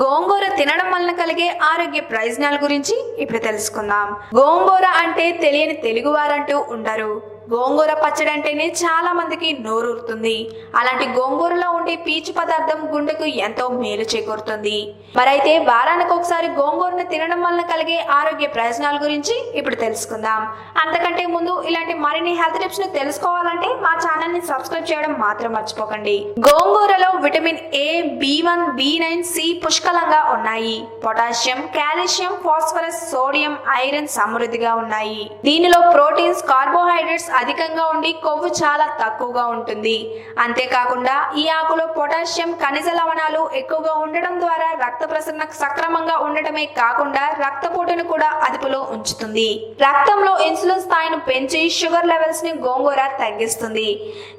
గోంగూర తినడం వలన కలిగే ఆరోగ్య ప్రయోజనాల గురించి ఇప్పుడు తెలుసుకుందాం. గోంగూర అంటే తెలియని తెలుగువారంటూ ఉండరు. గోంగూర పచ్చడి అంటేనే చాలా మందికి నోరూరుతుంది. అలాంటి గోంగూరలో ఉండే పీచు పదార్థం గుండెకు ఎంతో మేలు చేకూరుతుంది. మరైతే వారానికి ఒకసారి గోంగూరను తినడం వలన కలిగే ఆరోగ్య ప్రయోజనాల గురించి ఇప్పుడు తెలుసుకుందాం. అంతకంటే ముందు ఇలాంటి మరిన్ని హెల్త్ టిప్స్ను తెలుసుకోవాలంటే మా ఛానల్ని సబ్స్క్రైబ్ చేయడం మాత్రం మర్చిపోకండి. గోంగూరలో vitamin A B one B nine C పుష్కలంగా ఉన్నాయి. Potassium calcium phosphorus sodium iron సమృద్ధిగా ఉన్నాయి. దీనిలో ప్రోటీన్స్ కార్బోహైడ్రేట్స్ అధికంగా ఉండి కొవ్వు చాలా తక్కువగా ఉంటుంది. అంతేకాకుండా ఈ ఆకులో పొటాషియం ఖనిజ లవణాలు ఎక్కువగా ఉండడం ద్వారా రక్త ప్రసరణ సక్రమంగా ఉండటమే కాకుండా రక్తపోటును కూడా అదుపులో ఉంచుతుంది. రక్తంలో ఇన్సులిన్ స్థాయిని పెంచి షుగర్ లెవెల్స్ని గోంగూర తగ్గిస్తుంది.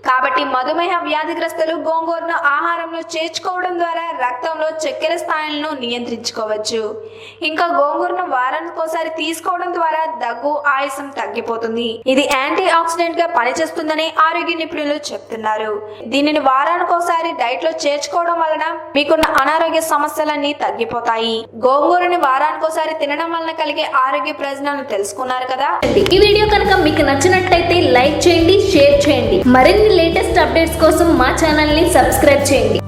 కాబట్టి మధుమేహ వ్యాధిగ్రస్తులు గోంగూరను ఆహారంలో చేర్చుకోవడం ద్వారా రక్తంలో చక్కెర స్థాయిలను నియంత్రించుకోవచ్చు. ఇంకా గోంగూరను వారానికోసారి తీసుకోవడం ద్వారా దగ్గు ఆయాసం తగ్గిపోతుంది. ఇది యాంటీ ఆక్సిడెంట్గా పనిచేస్తుందని ఆరోగ్య నిపుణులు చెప్తున్నారు. దీనిని వారానికోసారి డైట్లో చేర్చుకోవడం వలన మీకున్న అనారోగ్య సమస్యలన్నీ తగ్గిపోతాయి. గోంగూరని వారానికోసారి తినడం వలన కలిగే ఆరోగ్య ప్రయోజనాలను తెలుసుకున్నారు కదా? ఈ వీడియో కనుక మీకు నచ్చినట్లయితే లైక్ చేయండి షేర్ చేయండి. మరిన్ని లేటెస్ట్ అప్డేట్స్ కోసం మా ఛానల్ని సబ్స్క్రైబ్ చేయండి.